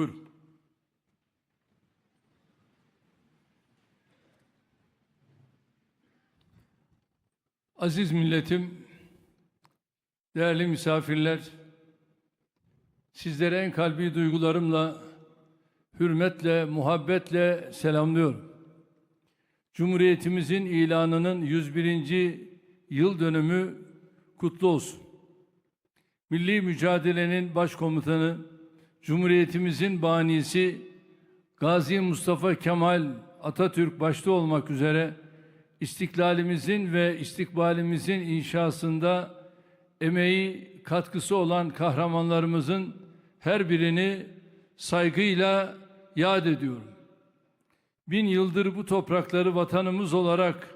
Buyurun. Aziz milletim, değerli misafirler, sizlere en kalbi duygularımla, hürmetle, muhabbetle selamlıyorum. Cumhuriyetimizin ilanının 101. yıl dönümü kutlu olsun. Milli mücadelenin başkomutanı, Cumhuriyetimizin banisi Gazi Mustafa Kemal Atatürk başta olmak üzere istiklalimizin ve istikbalimizin inşasında emeği, katkısı olan kahramanlarımızın her birini saygıyla yad ediyorum. Bin yıldır bu toprakları vatanımız olarak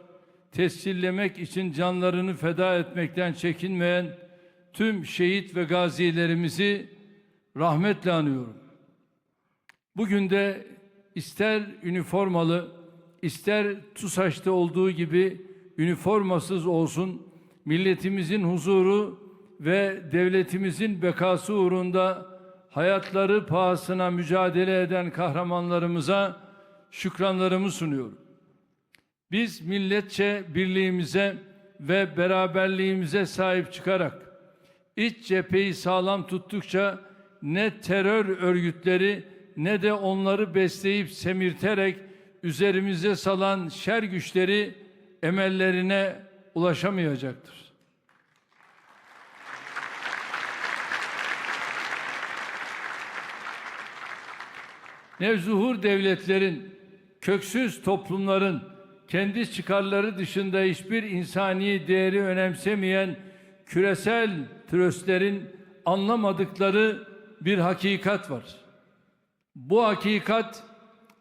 tescillemek için canlarını feda etmekten çekinmeyen tüm şehit ve gazilerimizi rahmetle anıyorum. Bugün de ister üniformalı, ister TUSAŞ'ta olduğu gibi üniformasız olsun, milletimizin huzuru ve devletimizin bekası uğrunda hayatları pahasına mücadele eden kahramanlarımıza şükranlarımı sunuyorum. Biz milletçe birliğimize ve beraberliğimize sahip çıkarak iç cepheyi sağlam tuttukça ne terör örgütleri ne de onları besleyip semirterek üzerimize salan şer güçleri emellerine ulaşamayacaktır. Nevzuhur devletlerin, köksüz toplumların kendi çıkarları dışında hiçbir insani değeri önemsemeyen küresel tröstlerin anlamadıkları bir hakikat var. Bu hakikat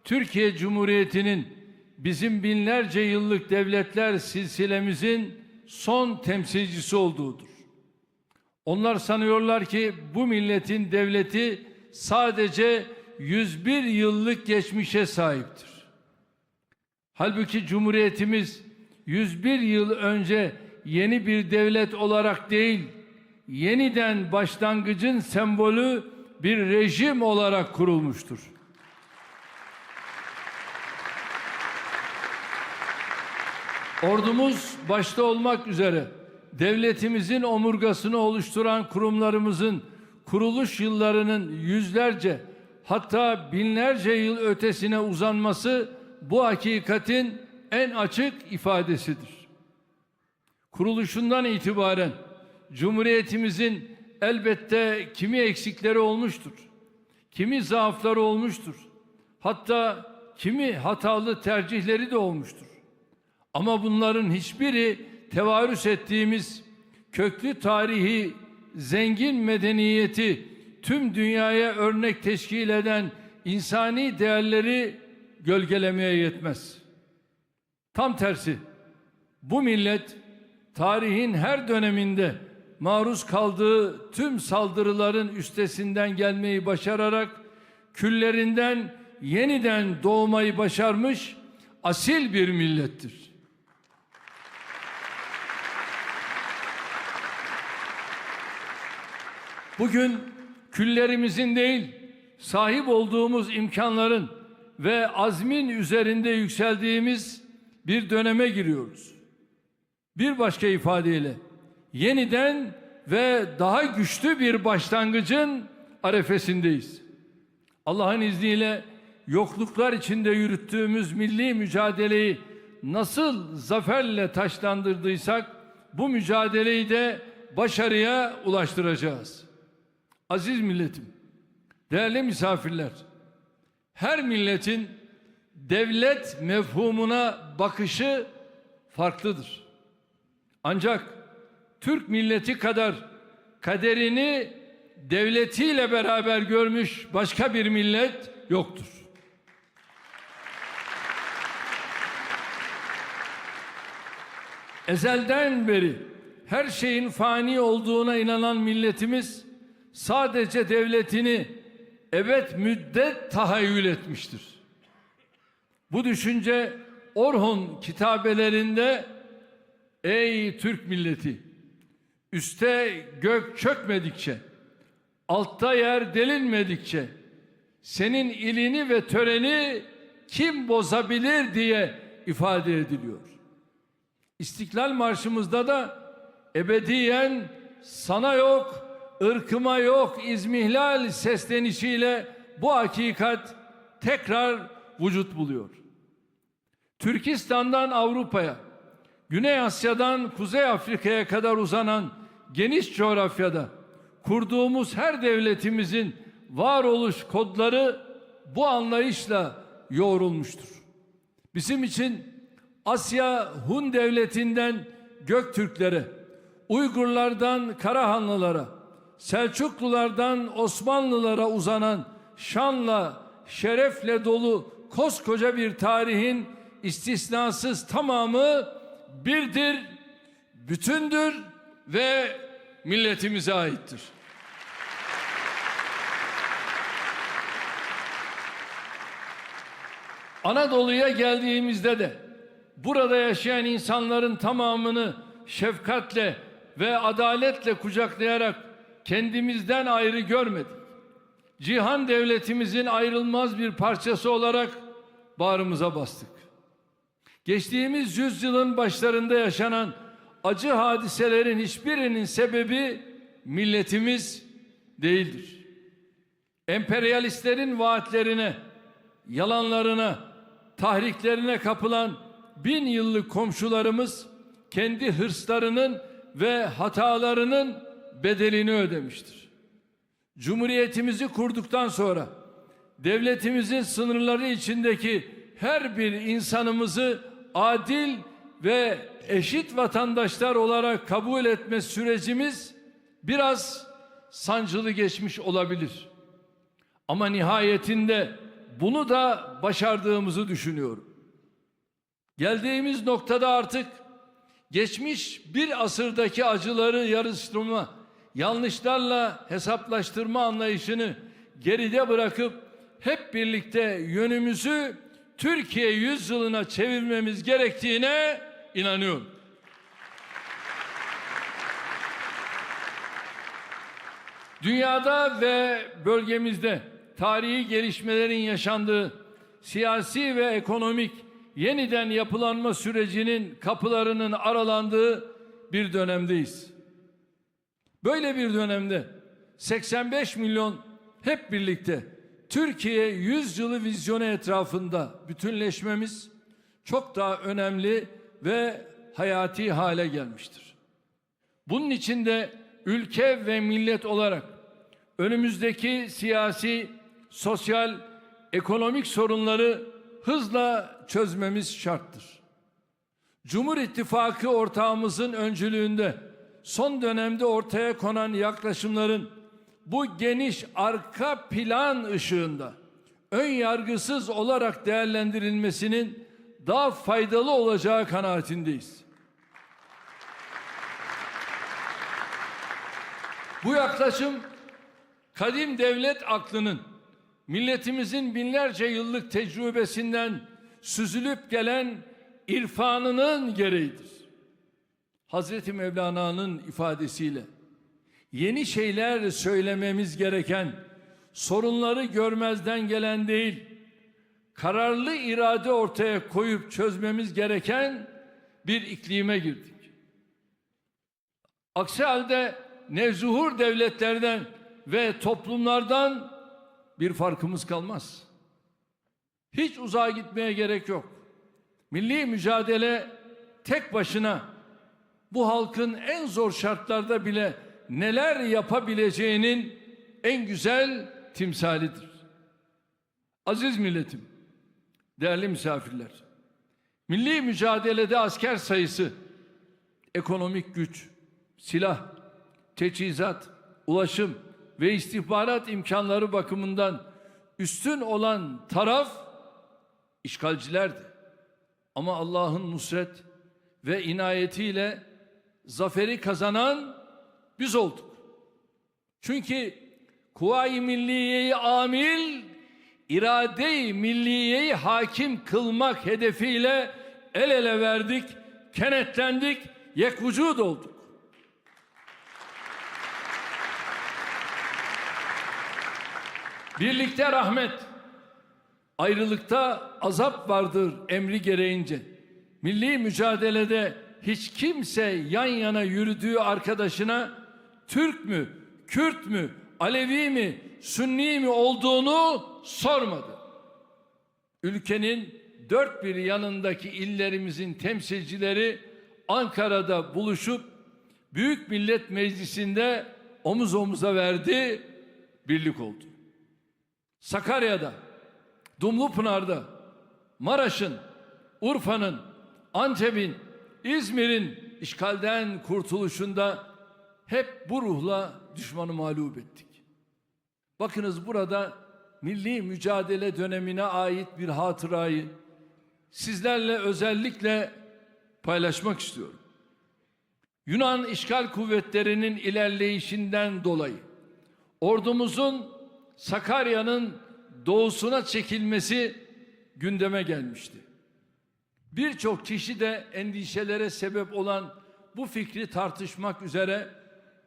Türkiye Cumhuriyeti'nin bizim binlerce yıllık devletler silsilemizin son temsilcisi olduğudur. Onlar sanıyorlar ki bu milletin devleti sadece 101 yıllık geçmişe sahiptir. Halbuki Cumhuriyetimiz 101 yıl önce yeni bir devlet olarak değil, yeniden başlangıcın sembolü bir rejim olarak kurulmuştur. Ordumuz başta olmak üzere devletimizin omurgasını oluşturan kurumlarımızın kuruluş yıllarının yüzlerce hatta binlerce yıl ötesine uzanması bu hakikatin en açık ifadesidir. Kuruluşundan itibaren Cumhuriyetimizin elbette kimi eksikleri olmuştur. Kimi zaafları olmuştur. Hatta kimi hatalı tercihleri de olmuştur. Ama bunların hiçbiri tevarüs ettiğimiz köklü tarihi, zengin medeniyeti tüm dünyaya örnek teşkil eden insani değerleri gölgelemeye yetmez. Tam tersi bu millet tarihin her döneminde maruz kaldığı tüm saldırıların üstesinden gelmeyi başararak küllerinden yeniden doğmayı başarmış asil bir millettir. Bugün küllerimizin değil, sahip olduğumuz imkanların ve azmin üzerinde yükseldiğimiz bir döneme giriyoruz. Bir başka ifadeyle yeniden ve daha güçlü bir başlangıcın arefesindeyiz. Allah'ın izniyle yokluklar içinde yürüttüğümüz milli mücadeleyi nasıl zaferle taşlandırdıysak bu mücadeleyi de başarıya ulaştıracağız. Aziz milletim, değerli misafirler, her milletin devlet mefhumuna bakışı farklıdır. Ancak Türk milleti kadar kaderini devletiyle beraber görmüş başka bir millet yoktur. Ezelden beri her şeyin fani olduğuna inanan milletimiz sadece devletini evet müddet tahayyül etmiştir. Bu düşünce Orhun kitabelerinde ey Türk milleti üste gök çökmedikçe altta yer delinmedikçe senin ilini ve töreni kim bozabilir diye ifade ediliyor. İstiklal Marşımızda da ebediyen sana yok, ırkıma yok izmihlal seslenişiyle bu hakikat tekrar vücut buluyor. Türkistan'dan Avrupa'ya, Güney Asya'dan Kuzey Afrika'ya kadar uzanan geniş coğrafyada kurduğumuz her devletimizin varoluş kodları bu anlayışla yoğrulmuştur. Bizim için Asya Hun devletinden Göktürklere, Uygurlardan Karahanlılara, Selçuklulardan Osmanlılara uzanan şanla, şerefle dolu koskoca bir tarihin istisnasız tamamı birdir, bütündür ve milletimize aittir. Anadolu'ya geldiğimizde de burada yaşayan insanların tamamını şefkatle ve adaletle kucaklayarak kendimizden ayrı görmedik. Cihan devletimizin ayrılmaz bir parçası olarak bağrımıza bastık. Geçtiğimiz yüzyılın başlarında yaşanan acı hadiselerin hiçbirinin sebebi milletimiz değildir. Emperyalistlerin vaatlerine, yalanlarına, tahriklerine kapılan bin yıllık komşularımız kendi hırslarının ve hatalarının bedelini ödemiştir. Cumhuriyetimizi kurduktan sonra devletimizin sınırları içindeki her bir insanımızı adil ve eşit vatandaşlar olarak kabul etme sürecimiz biraz sancılı geçmiş olabilir. Ama nihayetinde bunu da başardığımızı düşünüyorum. Geldiğimiz noktada artık geçmiş bir asırdaki acıları yarıştırma, yanlışlarla hesaplaştırma anlayışını geride bırakıp hep birlikte yönümüzü Türkiye yüzyılına çevirmemiz gerektiğine inanıyorum. Dünyada ve bölgemizde tarihi gelişmelerin yaşandığı siyasi ve ekonomik yeniden yapılanma sürecinin kapılarının aralandığı bir dönemdeyiz. Böyle bir dönemde 85 milyon hep birlikte Türkiye 100 yılı vizyonu etrafında bütünleşmemiz çok daha önemli ve hayati hale gelmiştir. Bunun için de ülke ve millet olarak önümüzdeki siyasi, sosyal, ekonomik sorunları hızla çözmemiz şarttır. Cumhur İttifakı ortağımızın öncülüğünde son dönemde ortaya konan yaklaşımların bu geniş arka plan ışığında ön yargısız olarak değerlendirilmesinin daha faydalı olacağı kanaatindeyiz. Bu yaklaşım kadim devlet aklının milletimizin binlerce yıllık tecrübesinden süzülüp gelen irfanının gereğidir. Hazreti Mevlana'nın ifadesiyle yeni şeyler söylememiz gereken, sorunları görmezden gelen değil, kararlı irade ortaya koyup çözmemiz gereken bir iklime girdik. Aksi halde nevzuhur devletlerden ve toplumlardan bir farkımız kalmaz. Hiç uzağa gitmeye gerek yok. Milli mücadele tek başına bu halkın en zor şartlarda bile neler yapabileceğinin en güzel timsalidir. Aziz milletim, değerli misafirler, milli mücadelede asker sayısı, ekonomik güç, silah, teçhizat, ulaşım ve istihbarat imkanları bakımından üstün olan taraf işgalcilerdi. Ama Allah'ın nusret ve inayetiyle zaferi kazanan biz olduk. Çünkü Kuvayi Milliye'yi amil, irade-i milliyeyi hakim kılmak hedefiyle el ele verdik, kenetlendik, yek vücud olduk. Birlikte rahmet, ayrılıkta azap vardır emri gereğince. Milli mücadelede hiç kimse yan yana yürüdüğü arkadaşına Türk mü, Kürt mü, Alevi mi, Sünni mi olduğunu sormadı. Ülkenin dört bir yanındaki illerimizin temsilcileri Ankara'da buluşup Büyük Millet Meclisi'nde omuz omuza verdi, birlik oldu. Sakarya'da, Dumlupınar'da, Maraş'ın, Urfa'nın, Antep'in, İzmir'in işgalden kurtuluşunda hep bu ruhla düşmanı mağlup ettik. Bakınız burada milli mücadele dönemine ait bir hatırayı sizlerle özellikle paylaşmak istiyorum. Yunan işgal kuvvetlerinin ilerleyişinden dolayı ordumuzun Sakarya'nın doğusuna çekilmesi gündeme gelmişti. Birçok kişi de endişelere sebep olan bu fikri tartışmak üzere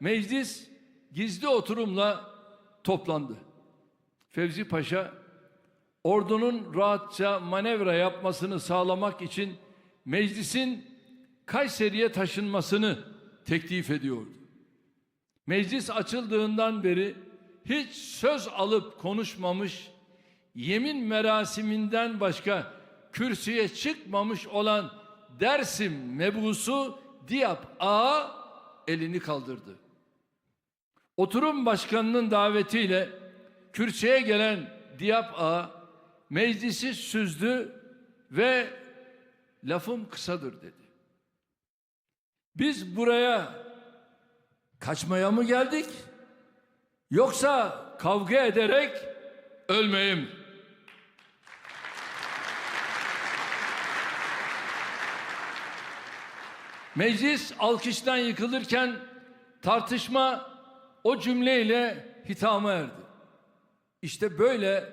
meclis gizli oturumla toplandı. Fevzi Paşa ordunun rahatça manevra yapmasını sağlamak için meclisin Kayseri'ye taşınmasını teklif ediyordu. Meclis açıldığından beri hiç söz alıp konuşmamış, yemin merasiminden başka kürsüye çıkmamış olan Dersim mebusu Diyap Ağa elini kaldırdı. Oturum başkanının davetiyle kürsüye gelen Diyap Ağa meclisi süzdü ve lafım kısadır dedi. Biz buraya kaçmaya mı geldik? Yoksa kavga ederek ölmeye mi? Meclis alkıştan yıkılırken tartışma o cümleyle hitama erdi. İşte böyle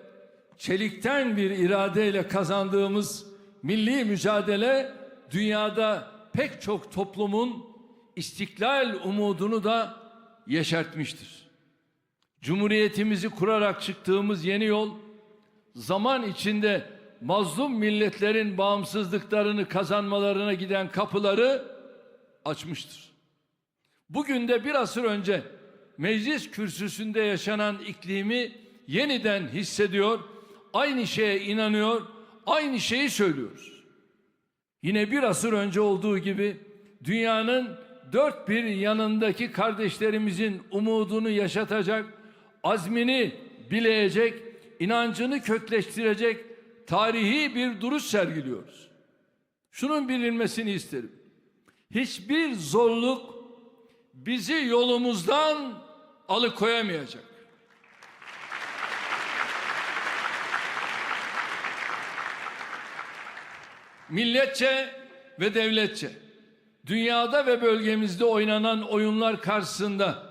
çelikten bir iradeyle kazandığımız milli mücadele dünyada pek çok toplumun istiklal umudunu da yeşertmiştir. Cumhuriyetimizi kurarak çıktığımız yeni yol zaman içinde mazlum milletlerin bağımsızlıklarını kazanmalarına giden kapıları açmıştır. Bugün de bir asır önce meclis kürsüsünde yaşanan iklimi yeniden hissediyor, aynı şeye inanıyor, aynı şeyi söylüyoruz. Yine bir asır önce olduğu gibi dünyanın dört bir yanındaki kardeşlerimizin umudunu yaşatacak, azmini bileyecek, inancını kökleştirecek tarihi bir duruş sergiliyoruz. Şunun bilinmesini isterim. Hiçbir zorluk bizi yolumuzdan alıkoyamayacak. Milletçe ve devletçe dünyada ve bölgemizde oynanan oyunlar karşısında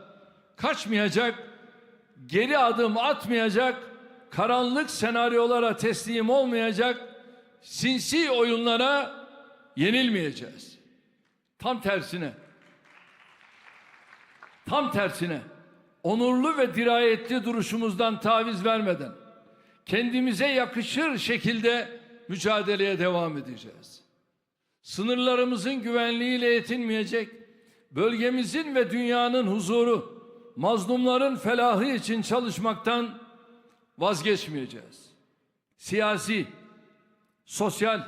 kaçmayacak, geri adım atmayacak, karanlık senaryolara teslim olmayacak, sinsi oyunlara yenilmeyeceğiz. Tam tersine Tam tersine onurlu ve dirayetli duruşumuzdan taviz vermeden kendimize yakışır şekilde mücadeleye devam edeceğiz. Sınırlarımızın güvenliğiyle yetinmeyecek, bölgemizin ve dünyanın huzuru, mazlumların felahı için çalışmaktan vazgeçmeyeceğiz. Siyasi, sosyal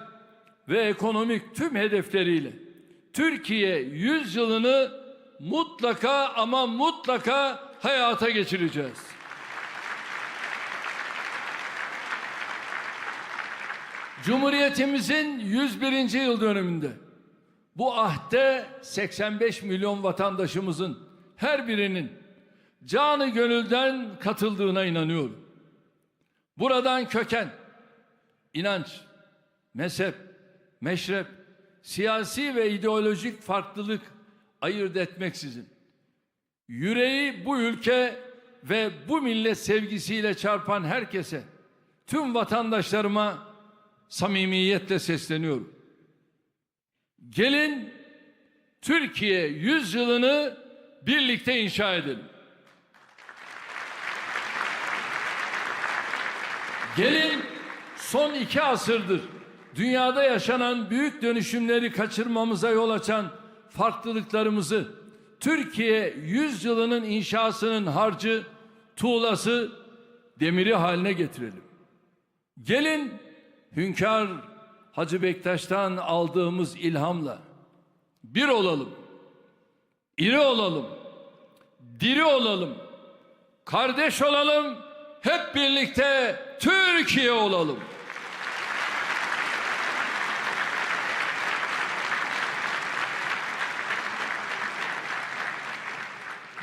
ve ekonomik tüm hedefleriyle Türkiye 100 yılını mutlaka ama mutlaka hayata geçireceğiz. Cumhuriyetimizin 101. yıl dönümünde bu ahde 85 milyon vatandaşımızın her birinin canı gönülden katıldığına inanıyorum. Buradan köken, inanç, mezhep, meşrep, siyasi ve ideolojik farklılık ayırt etmeksizin yüreği bu ülke ve bu millet sevgisiyle çarpan herkese tüm vatandaşlarıma samimiyetle sesleniyorum. Gelin Türkiye yüzyılını birlikte inşa edelim. Gelin son iki asırdır dünyada yaşanan büyük dönüşümleri kaçırmamıza yol açan farklılıklarımızı Türkiye yüzyılının inşasının harcı, tuğlası, demiri haline getirelim. Gelin Hünkar Hacı Bektaş'tan aldığımız ilhamla bir olalım, iri olalım, diri olalım, kardeş olalım, hep birlikte Türkiye olalım.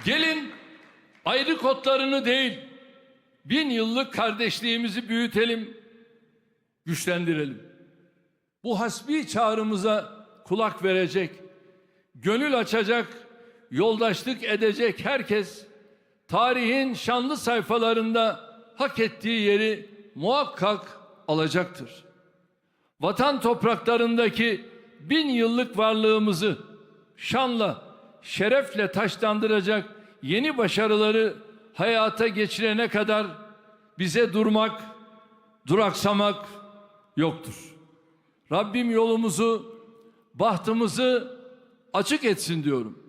Gelin ayrı kodlarını değil, bin yıllık kardeşliğimizi büyütelim, güçlendirelim. Bu hasbi çağrımıza kulak verecek, gönül açacak, yoldaşlık edecek herkes tarihin şanlı sayfalarında hak ettiği yeri muhakkak alacaktır. Vatan topraklarındaki bin yıllık varlığımızı şanla, şerefle taşlandıracak yeni başarıları hayata geçirene kadar bize durmak, duraksamak yoktur. Rabbim yolumuzu, bahtımızı açık etsin diyorum.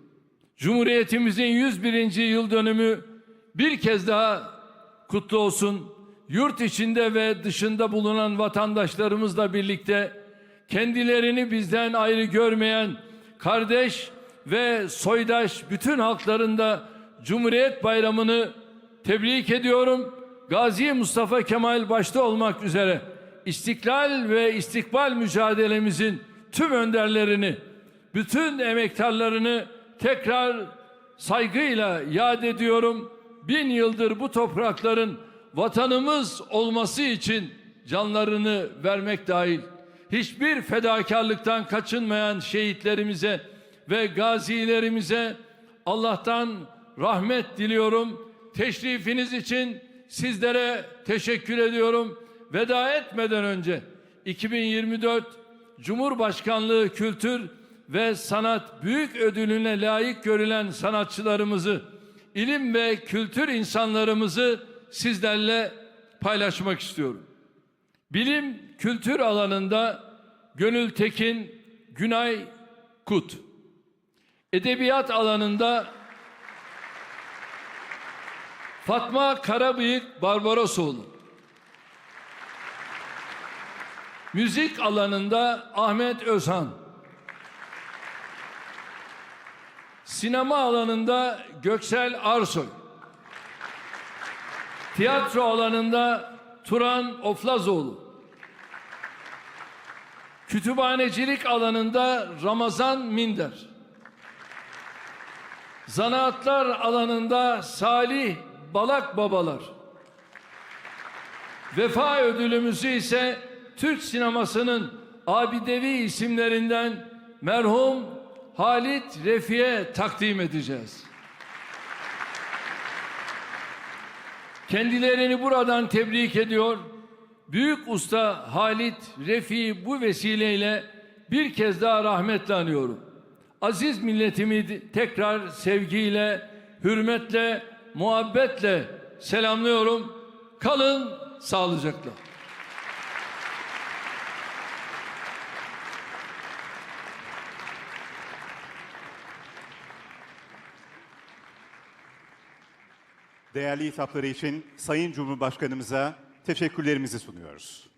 Cumhuriyetimizin 101. yıl dönümü bir kez daha kutlu olsun. Yurt içinde ve dışında bulunan vatandaşlarımızla birlikte kendilerini bizden ayrı görmeyen kardeş ve soydaş bütün halklarında Cumhuriyet Bayramı'nı tebrik ediyorum. Gazi Mustafa Kemal başta olmak üzere istiklal ve istikbal mücadelemizin tüm önderlerini, bütün emektarlarını tekrar saygıyla yad ediyorum. Bin yıldır bu toprakların vatanımız olması için canlarını vermek dahil hiçbir fedakarlıktan kaçınmayan şehitlerimize ve gazilerimize Allah'tan rahmet diliyorum. Teşrifiniz için sizlere teşekkür ediyorum. Veda etmeden önce 2024 Cumhurbaşkanlığı Kültür ve Sanat Büyük Ödülüne layık görülen sanatçılarımızı, ilim ve kültür insanlarımızı sizlerle paylaşmak istiyorum. Bilim, kültür alanında Gönül Tekin, Günay Kut. Edebiyat alanında Fatma Karabıyık Barbarosoğlu. Müzik alanında Ahmet Özhan. Sinema alanında Göksel Arsoy. Tiyatro alanında Turan Oflazoğlu. Kütüphanecilik alanında Ramazan Minder. Zanaatlar alanında Salih Balak Babalar. Vefa ödülümüzü ise Türk sinemasının abidevi isimlerinden merhum Halit Refi'ye takdim edeceğiz. Kendilerini buradan tebrik ediyor. Büyük usta Halit Refi bu vesileyle bir kez daha rahmetle anıyorum. Aziz milletimi tekrar sevgiyle, hürmetle, muhabbetle selamlıyorum. Kalın sağlıcakla. Değerli hitapları için Sayın Cumhurbaşkanımıza teşekkürlerimizi sunuyoruz.